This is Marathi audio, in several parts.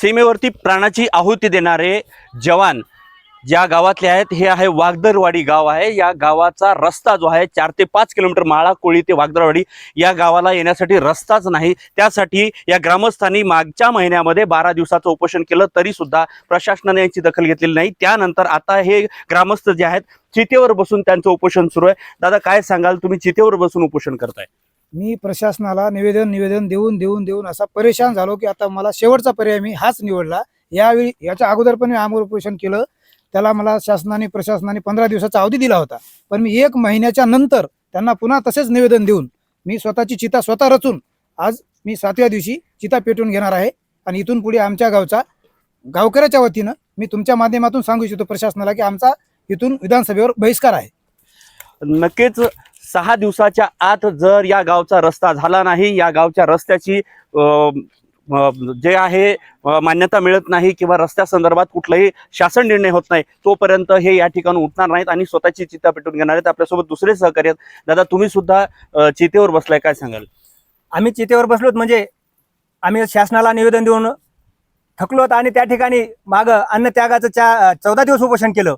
सीमेवरती प्राणाची आहुती देणारे जवान ज्या गावातले आहेत हे आहे वागदरवाडी गाव आहे. या गावाचा रस्ता जो आहे चार ते पाच किलोमीटर माळा कोळी ते वागदरवाडी या गावाला येण्यासाठी रस्ताच नाही. त्यासाठी या ग्रामस्थांनी मागच्या महिन्यामध्ये बारा दिवसाचं उपोषण केलं तरी सुद्धा प्रशासनाने याची दखल घेतलेली नाही. त्यानंतर आता हे ग्रामस्थ जे आहेत चितेवर बसून त्यांचं उपोषण सुरू आहे. दादा काय सांगाल? तुम्ही चितेवर बसून उपोषण करताय. मी प्रशासनाला निवेदन निवेदन देऊन देऊन देऊन असा परेशान झालो की आता मला शेवटचा पर्याय मी हाच निवडला. यावेळी याच्या अगोदर पण मी आमोर उपोषण केलं. त्याला मला शासनाने प्रशासनाने पंधरा दिवसाचा अवधी दिला होता. पण मी एक महिन्याच्या नंतर त्यांना पुन्हा तसेच निवेदन देऊन मी स्वतःची चिता स्वतः रचून आज मी सातव्या दिवशी चिता पेटून घेणार आहे. आणि इथून पुढे आमच्या गावचा गावकऱ्याच्या वतीनं मी तुमच्या माध्यमातून सांगू इच्छितो प्रशासनाला की आमचा इथून विधानसभेवर बहिष्कार आहे. नक्कीच सहा दिवसाच्या आत जर या गावचा रस्ता झाला नाही या गावच्या रस्त्याची जे आहे मान्यता मिळत नाही किंवा रस्त्या संदर्भात कुठलाही शासन निर्णय होत नाही तोपर्यंत हे या ठिकाणी उठणार नाहीत आणि स्वतःची चिता पेटून घेणार आहेत. आपल्यासोबत दुसरे सहकारी आहेत. दादा तुम्ही सुद्धा चितेवर बसलाय काय सांगाल? आम्ही चितेवर बसलोत म्हणजे आम्ही शासनाला निवेदन देऊन थकलोत आणि त्या ठिकाणी मागं अन्नत्यागाचं चा चौदा दिवस उपोषण केलं.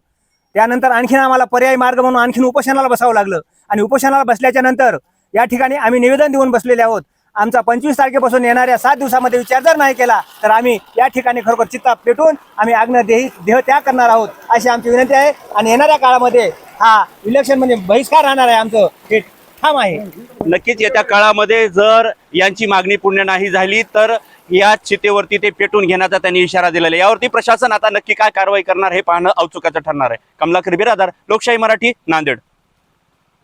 त्यानंतर आणखीन आम्हाला पर्यायी मार्ग म्हणून आणखीन उपोषणाला बसावं लागलं. आणि उपोषणाला बसल्याच्या नंतर या ठिकाणी आम्ही निवेदन देऊन बसलेले आहोत. आमचा पंचवीस तारखेपासून येणाऱ्या सात दिवसामध्ये विचार जर नाही केला तर आम्ही या ठिकाणी खरोखर चित्ता पेटून आम्ही आग्न देही देह त्याग करणार आहोत अशी आमची विनंती आहे. आणि येणाऱ्या काळामध्ये हा इलेक्शन म्हणजे बहिष्कार राहणार आहे आमचं. हे ठाम आहे. नक्कीच येत्या काळामध्ये जर यांची मागणी पूर्ण नाही झाली तर या चितेवरती ते पेटून घेण्याचा त्यांनी इशारा दिलेला आहे. यावरती प्रशासन आता नक्की काय कारवाई करणार हे पाहणं औत्सुकाचं ठरणार आहे. कमलाकर बिरादार लोकशाही मराठी नांदेड.